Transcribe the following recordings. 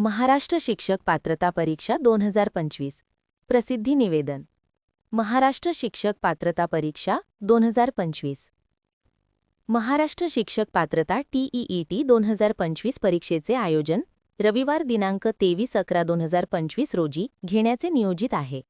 महाराष्ट्र शिक्षक पात्रता परीक्षा दोन हजार पंचवीस. प्रसिद्धी निवेदन. महाराष्ट्र शिक्षक पात्रता परीक्षा दोन हजार पंचवीस. महाराष्ट्र शिक्षक पात्रता टीईईटी दोन हजार पंचवीस परीक्षेचे आयोजन रविवार दिनांक तेवीस अकरा दोन हजार पंचवीस रोजी घेण्याचे नियोजित आहे.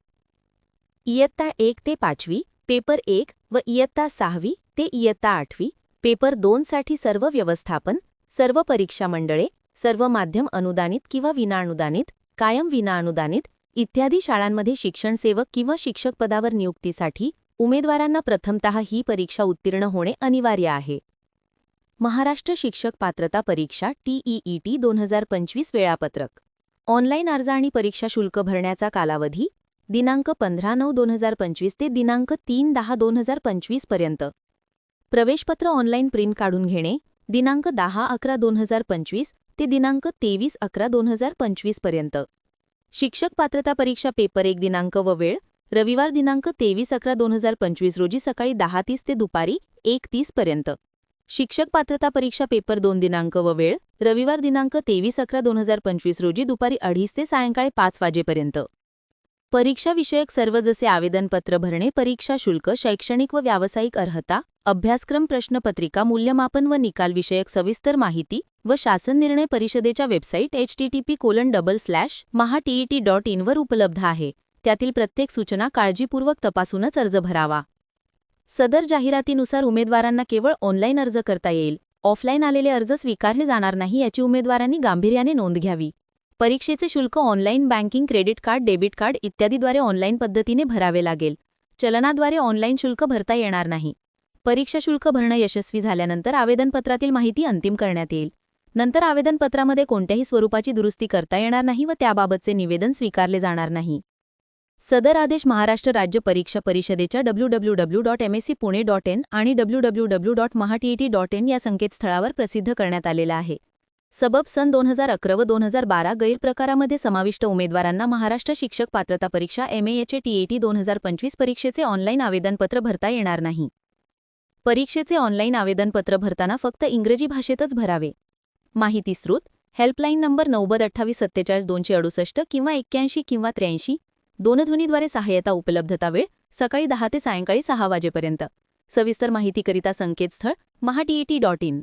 इयत्ता एक ते पाचवी पेपर एक व इयत्ता सहावी ते इयत्ता आठवी पेपर दोनसाठी सर्व व्यवस्थापन सर्व परीक्षा मंडळे सर्व माध्यम अनुदानित किंवा विनाअनुदानित कायम विनाअनुदानित इत्यादी शाळांमध्ये शिक्षणसेवक किंवा शिक्षक पदावर नियुक्तीसाठी उमेदवारांना प्रथमतः ही परीक्षा उत्तीर्ण होणे अनिवार्य आहे. महाराष्ट्र शिक्षक पात्रता परीक्षा टीईईटी दोन हजार पंचवीस वेळापत्रक. ऑनलाईन अर्ज आणि परीक्षा शुल्क भरण्याचा कालावधी दिनांक पंधरा नऊ दोन हजार पंचवीस ते दिनांक तीन दहा दोन हजार पंचवीसपर्यंत. प्रवेशपत्र ऑनलाईन प्रिंट काढून घेणे दिनांक दहा अकरा दोन हजार पंचवीस ते दिनांक तेवीस अकरा दोन हजार पंचवीसपर्यंत. शिक्षक पात्रता परीक्षा पेपर एक दिनांक व वेळ रविवार दिनांक तेवीस अकरा दोन हजार पंचवीस रोजी सकाळी दहा तीस ते दुपारी एक तीस पर्यंत. शिक्षक पात्रता परीक्षा पेपर दोन दिनांक व वेळ रविवार दिनांक तेवीस अकरा दोन हजार पंचवीस रोजी दुपारी अडीच ते सायंकाळी पाच वाजेपर्यंत. परीक्षाविषयक सर्व जसे आवेदनपत्र भरणे परीक्षा शुल्क शैक्षणिक व व्यावसायिक अर्हता अभ्यासक्रम प्रश्नपत्रिका मूल्यमापन व निकाल विषयक सविस्तर माहिती व शासन निर्णय परिषदेच्या website H T T P colon double slash Maha TET dot इनवर उपलब्ध आहे. त्यातील प्रत्येक सूचना काळजीपूर्वक तपासूनच अर्ज भरावा. सदर जाहिरातीनुसार उमेदवारांना केवळ ऑनलाईन अर्ज करता येईल. ऑफलाईन आलेले अर्ज स्वीकारले जाणार नाही याची उमेदवारांनी गांभीर्याने नोंद घ्यावी. परीक्षेचे शुल्क online banking credit card debit card इत्यादीद्वारे ऑनलाईन पद्धतीने भरावे लागेल. चलनाद्वारे ऑनलाईन शुल्क भरता येणार नाही. परीक्षा शुल्क भरणं यशस्वी झाल्यानंतर आवेदनपत्रातील माहिती अंतिम करण्यात येईल. नंतर आवेदनपत्रामध्ये कोणत्याही स्वरूपाची दुरुस्ती करता येणार नाही व त्याबाबतचे निवेदन स्वीकारले जाणार नाही. सदर आदेश महाराष्ट्र राज्य परीक्षा परिषदेच्या W W W dot M S C Pune dot in आणि W W W dot MahaTET dot in या संकेतस्थळावर प्रसिद्ध करण्यात आलेला आहे. सबब सन दोन हजार अकरा व दोन हजार बारा गैरप्रकारामध्ये समाविष्ट उमेदवारांना महाराष्ट्र शिक्षक पात्रता परीक्षा एमएएचे टीएटी दोन हजार पंचवीस परीक्षेचे ऑनलाईन आवेदनपत्र भरता येणार नाही. परीक्षेचे ऑनलाईन आवेदनपत्र भरताना फक्त इंग्रजी भाषेतच भरावे. माहिती स्रोत हेल्पलाईन नंबर नव्वद अठ्ठावीस सत्तेचाळीस दोनशे अडुसष्ट किंवा एक्क्याऐंशी किंवा त्र्याऐंशी दोनध्वनीद्वारे सहाय्यता उपलब्धता वेळ सकाळी दहा ते सायंकाळी सहा वाजेपर्यंत. सविस्तर माहितीकरिता संकेतस्थळ महाटीईटी डॉट इन.